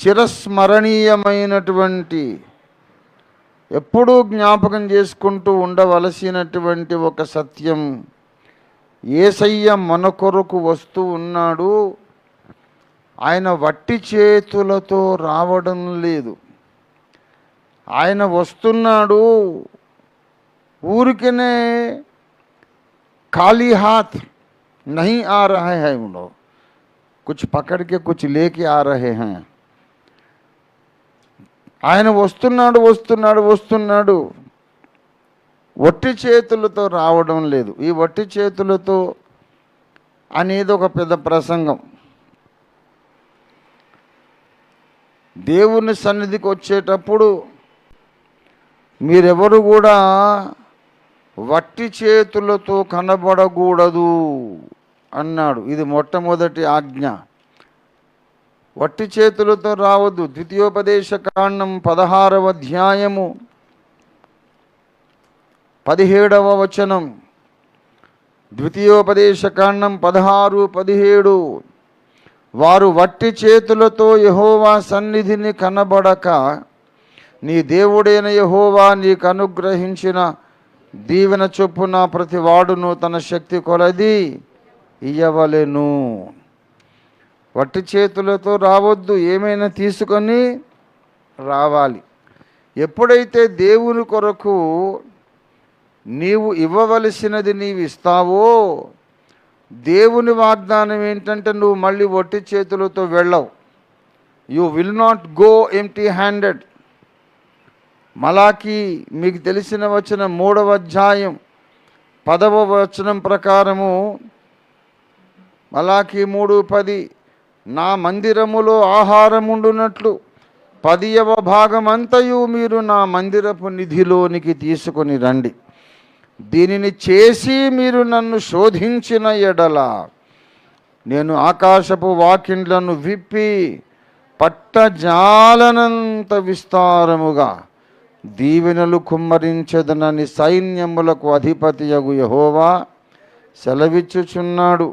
చిరస్మరణీయమైనటువంటి ఎప్పుడూ జ్ఞాపకం చేసుకుంటూ ఉండవలసినటువంటి ఒక సత్యం ఏసయ్య మన కొరకు వస్తూ ఉన్నాడు ఆయన వట్టి చేతులతో రావడం లేదు ఆయన వస్తున్నాడు ఊరికనే खाली हाथ नहीं आ रहा है उन लोग कुछ पकड़ के कुछ लेके आ रहे हैं ఆయన వస్తున్నాడు వస్తున్నాడు వస్తున్నాడు. వట్టి చేతులతో రావడం లేదు. ఈ వట్టి చేతులతో అనేది ఒక పెద్ద ప్రసంగం. దేవుని సన్నిధికి వచ్చేటప్పుడు మీరెవరు కూడా వట్టి చేతులతో కనబడకూడదు అన్నాడు. ఇది మొట్టమొదటి ఆజ్ఞ. వట్టి చేతులతో రావద్దు. ద్వితీయోపదేశ కాండం పదహారవ అధ్యాయము. పదిహేడవ వచనం. ద్వితీయోపదేశ కాండం పదహారు పదిహేడు. వారు వట్టి చేతులతో యహోవా సన్నిధిని కనబడక నీ దేవుడైన యహోవా నీకు అనుగ్రహించిన దీవెన చొప్పున ప్రతివాడును తన శక్తి కొలది ఇయ్యవలెను. వట్టి చేతులతో రావద్దు ఏమైనా తీసుకొని రావాలి. ఎప్పుడైతే దేవుని కొరకు నీవు ఇవ్వవలసినది నీవు ఇస్తావో దేవుని వాగ్దానం ఏంటంటే నువ్వు మళ్ళీ వట్టి చేతులతో వెళ్ళవు. You will not go empty handed Malachi మీకు తెలిసిన వచ్చిన మూడవ అధ్యాయం పదవ వచనం ప్రకారము మలాకి మూడు పది నా మందిరములో ఆహారముండునట్లు పదియవ భాగమంతయు మీరు నా మందిరపు నిధిలోనికి తీసుకొని రండి. దీనిని చేసి మీరు నన్ను శోధించిన ఎడల నేను ఆకాశపు వాకిండ్లను విప్పి పట్టజాలనంత విస్తారముగా దీవెనలు కుమ్మరించదనని సైన్యములకు అధిపతియగు యహోవా సెలవిచ్చుచున్నాడు.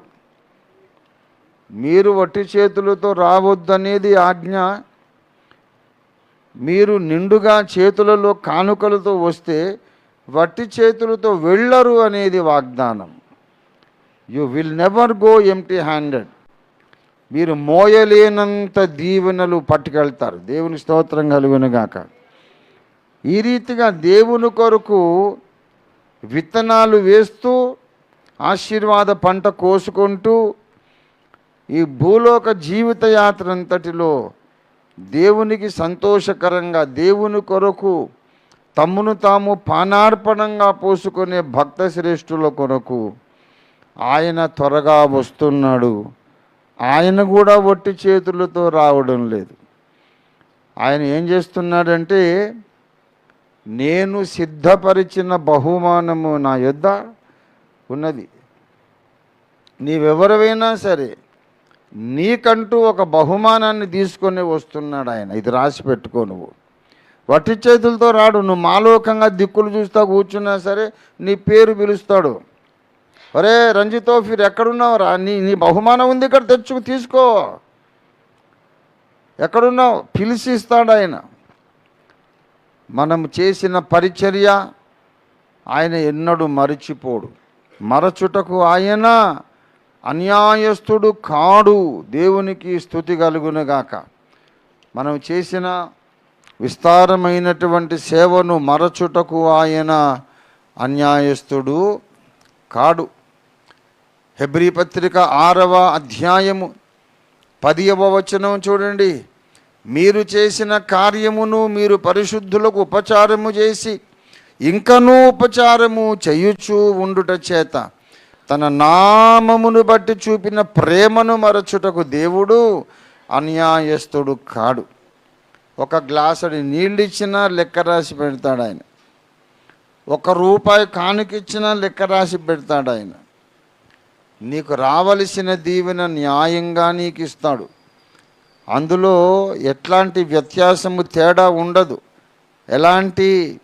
మీరు వట్టి చేతులతో రావద్దనేది ఆజ్ఞ. మీరు నిండుగా చేతులలో కానుకలతో వస్తే వట్టి చేతులతో వెళ్ళరు అనేది వాగ్దానం. You will never go empty handed మీరు మోయలేనంత దీవెనలు పట్టుకెళ్తారు. దేవుని స్తోత్రం కలుగునుగాక ఈ రీతిగా దేవుని కొరకు విత్తనాలు వేస్తూ ఆశీర్వాద పంట కోసుకుంటూ ఈ భూలోక జీవిత యాత్ర అంతటిలో దేవునికి సంతోషకరంగా దేవుని కొరకు తమ్మును తాము పానార్పణంగా పోసుకునే భక్త శ్రేష్ఠుల కొరకు ఆయన త్వరగా వస్తున్నాడు. ఆయన కూడా ఒట్టి చేతులతో రావడం లేదు. ఆయన ఏం చేస్తున్నాడంటే నేను సిద్ధపరిచిన బహుమానము నా యొద్ద ఉన్నది. నీవెవరైనా సరే నీకంటూ ఒక బహుమానాన్ని తీసుకొని వస్తున్నాడు ఆయన. ఇది రాసి పెట్టుకో నువ్వు. వట్టి చేతులతో రాడు. నువ్వు మాలోకంగా దిక్కులు చూస్తా కూర్చున్నా సరే నీ పేరు పిలుస్తాడు. ఒరే రంజితో ఫిర్ ఎక్కడున్నావురా నీ నీ బహుమానం ఉంది ఇక్కడ తెచ్చుకు తీసుకో. ఎక్కడున్నావు? పిలిచి ఇస్తాడు ఆయన. మనం చేసిన పరిచర్య ఆయన ఎన్నడూ మరిచిపోడు. మరచుటకు ఆయన అన్యాయస్తుడు కాడు దేవునికి స్థుతి కలుగునుగాక. మనం చేసిన విస్తారమైనటువంటి సేవను మరచుటకు ఆయన అన్యాయస్తుడు కాడు. హెబ్రీ పత్రిక ఆరవ అధ్యాయము పదియవ వచనం చూడండి. మీరు చేసిన కార్యమును మీరు పరిశుద్ధులకు ఉపచారము చేసి ఇంకనూ ఉపచారము చేయుచూ ఉండుట చేత. తన నామమును బట్టి చూపిన ప్రేమను మరచుటకు దేవుడు అన్యాయస్తుడు కాడు. ఒక గ్లాసుడి నీళ్ళు ఇచ్చినా లెక్క రాసి పెడతాడు ఆయన. ఒక రూపాయి కానుకిచ్చినా లెక్క రాసి పెడతాడు ఆయన. నీకు రావలసిన దీవెన న్యాయంగా నీకు ఇస్తాడు అందులో ఎట్లాంటి వ్యత్యాసము తేడా ఉండదు. ఎలాంటి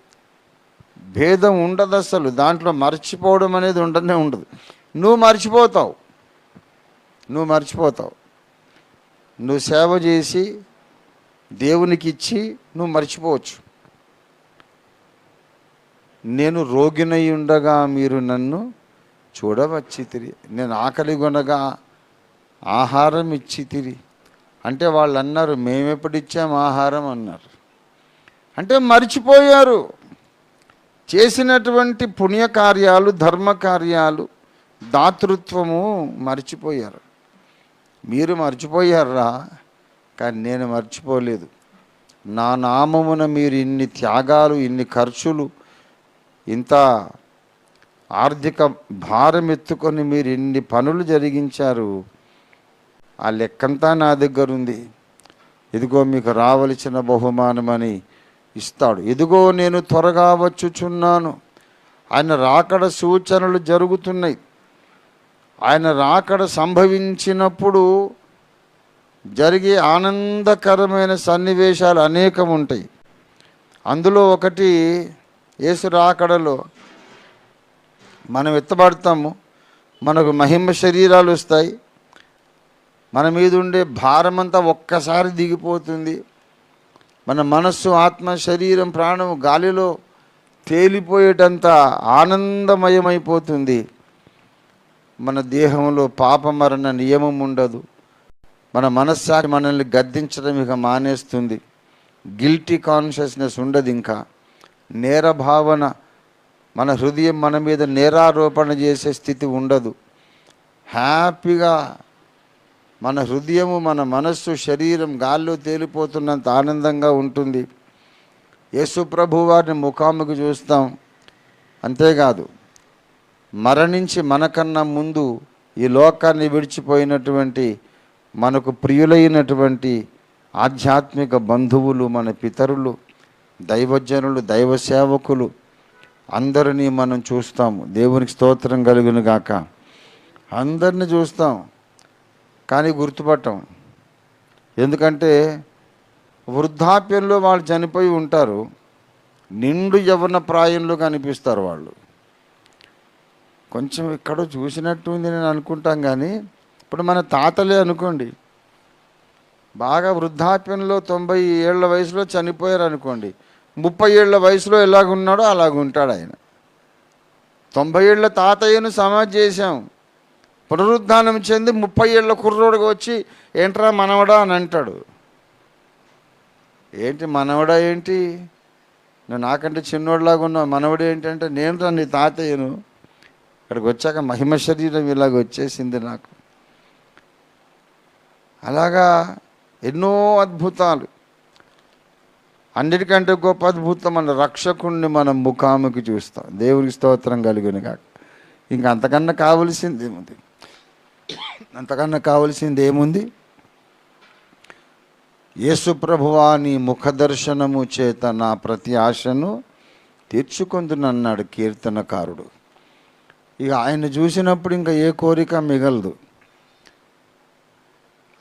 భేదం ఉండదు అసలు దాంట్లో మర్చిపోవడం అనేది ఉండనే ఉండదు. నువ్వు మర్చిపోతావు. నువ్వు మర్చిపోతావు. నువ్వు సేవ చేసి దేవునికి ఇచ్చి నువ్వు మర్చిపోవచ్చు. నేను రోగినై ఉండగా మీరు నన్ను చూడవచ్చి తిరి నేను ఆకలి కొనగా ఆహారం ఇచ్చి తిరి అంటే వాళ్ళు అన్నారు మేమెప్పుడు ఇచ్చాం ఆహారం అన్నారు. అంటే మర్చిపోయారు. చేసినటువంటి పుణ్యకార్యాలు ధర్మకార్యాలు దాతృత్వము మర్చిపోయారు. మీరు మర్చిపోయారా కానీ నేను మర్చిపోలేదు. నా నామమున మీరు ఇన్ని త్యాగాలు ఇన్ని ఖర్చులు ఇంత ఆర్థిక భారం ఎత్తుకొని మీరు ఇన్ని పనులు జరిగించారు. ఆ లెక్కంతా నా దగ్గర ఉంది ఇదిగో మీకు రావలసిన బహుమానమని ఇస్తాడు. ఇదిగో నేను త్వరగా వచ్చుచున్నాను. ఆయన రాకడ సూచనలు జరుగుతున్నాయి. ఆయన రాకడ సంభవించినప్పుడు జరిగే ఆనందకరమైన సన్నివేశాలు అనేకం ఉంటాయి అందులో ఒకటి యేసు రాకడలో మనం ఎత్తబడతాము మనకు మహిమ శరీరాలు వస్తాయి మన మీద ఉండే భారమంతా ఒక్కసారి దిగిపోతుంది మన మనస్సు ఆత్మ శరీరం ప్రాణం గాలిలో తేలిపోయేటంత ఆనందమయమైపోతుంది. మన దేహంలో పాపమరణ నియమం ఉండదు. మన మనస్సాక్షి మనల్ని గద్దించడం ఇక మానేస్తుంది. గిల్టీ కాన్షియస్నెస్ ఉండదు ఇంకా. నేర భావన మన హృదయం మన మీద నేరారోపణ చేసే స్థితి ఉండదు. హ్యాపీగా మన హృదయము మన మనస్సు శరీరం గాల్లో తేలిపోతున్నంత ఆనందంగా ఉంటుంది. యేసు ప్రభు వారిని ముఖాముఖి చూస్తాం. అంతేకాదు మరణించి మనకన్నా ముందు ఈ లోకాన్ని విడిచిపోయినటువంటి మనకు ప్రియులైనటువంటి ఆధ్యాత్మిక బంధువులు మన పితరులు దైవజనులు దైవ సేవకులు అందరినీ మనం చూస్తాము దేవునికి స్తోత్రం కలుగును గాక. అందరిని చూస్తాం కానీ గుర్తుపట్టం. ఎందుకంటే వృద్ధాప్యంలో వాళ్ళు చనిపోయి ఉంటారు నిండు యవన ప్రాయంలో కనిపిస్తారు వాళ్ళు. కొంచెం ఎక్కడో చూసినట్టు ఉంది నేను అనుకుంటాం కానీ ఇప్పుడు మన తాతలే అనుకోండి బాగా వృద్ధాప్యంలో తొంభై ఏళ్ళ వయసులో చనిపోయారు అనుకోండి ముప్పై ఏళ్ళ వయసులో ఎలాగున్నాడో అలాగుంటాడు ఆయన. తొంభై ఏళ్ళ తాతయ్యను సమాధి చేశాం పునరుద్ధానం చెంది ముప్పై ఏళ్ళ కుర్రోడుగా వచ్చి ఏంట్రా మనవడా? అని అంటాడు. ఏంటి మనవడా ఏంటి? నువ్వు నాకంటే చిన్నోడిలాగా ఉన్నావు మనవడు ఏంటంటే నేను రా నీ తాతయ్యను. ఇక్కడికి వచ్చాక మహిమ శరీరం ఇలాగ వచ్చేసింది నాకు. అలాగా ఎన్నో అద్భుతాలు. అన్నిటికంటే గొప్ప అద్భుతం మన రక్షకుణ్ణి మనం ముఖాముఖి చూస్తాం. దేవునికి స్తోత్రం కలిగిన కాక. ఇంక అంతకన్నా కావలసింది ఏముంది? అంతకన్నా కావలసింది ఏముంది? యేసుప్రభువా నీ ముఖదర్శనము చేత నా ప్రతి ఆశను తీర్చుకుందునన్నాడు కీర్తనకారుడు. ఇక ఆయన చూసినప్పుడు ఇంకా ఏ కోరిక మిగలదు.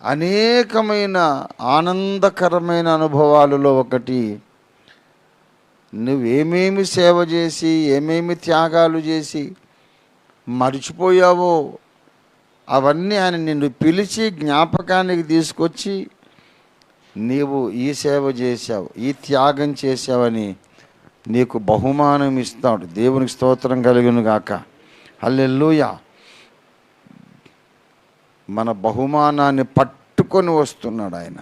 అనేకమైన ఆనందకరమైన అనుభవాలలో ఒకటి నువ్వేమేమి సేవ చేసి ఏమేమి త్యాగాలు చేసి మర్చిపోయావో అవన్నీ ఆయన నిన్ను పిలిచి జ్ఞాపకానికి తీసుకొచ్చి నీవు ఈ సేవ చేశావు ఈ త్యాగం చేశావని నీకు బహుమానం ఇస్తాడు. దేవునికి స్తోత్రం కలిగిన గాక. హల్లెలూయా. మన బహుమానాన్ని పట్టుకొని వస్తున్నాడు ఆయన.